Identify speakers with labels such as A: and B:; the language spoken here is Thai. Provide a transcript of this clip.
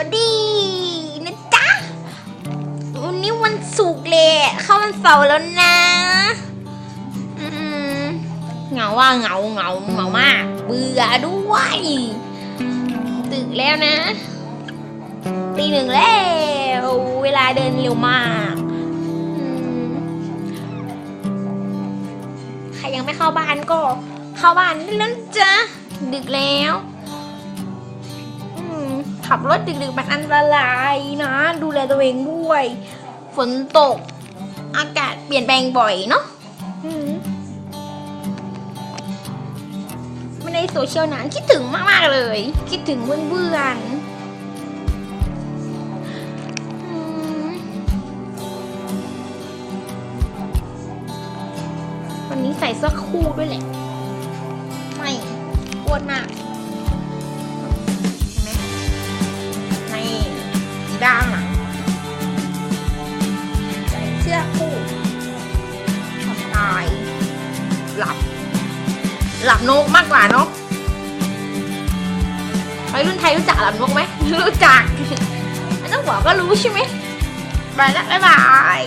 A: วัสดีนะจ๊ะวันนี้วันศุกร์เลยเข้าวันเสาร์แล้วนะเหงาว่าเหงาเหงาเหงามาก เบื่อด้วยตึกแล้วนะตีหนึ่งแล้ว เวลาเดินเร็วมากใครยังไม่เข้าบ้านก็ เข้าบ้านได้แล้วจ้ะดึกแล้ว ขับรถดึกๆมันอันตรายนะ ดูแลตัวเองด้วย ฝนตก อากาศเปลี่ยนแปลงบ่อยเนาะอืมไม่ได้โซเชียลนานคิดถึงมากๆเลย คิดถึงเพื่อนๆอืมวันนี้ใส่เสื้อคู่ด้วยแหละ ไม่อ้วนมาก สีดำอะใส่เสื้อคู่ผ่อนาย หลับ หลับนกมากกว่าเนาะไปรุ่นไทยรู้จักหลับนกไหมรู้จักไม่ต้องบอกก็รู้ใช่ไหมไปแล้วบ๊ายบาย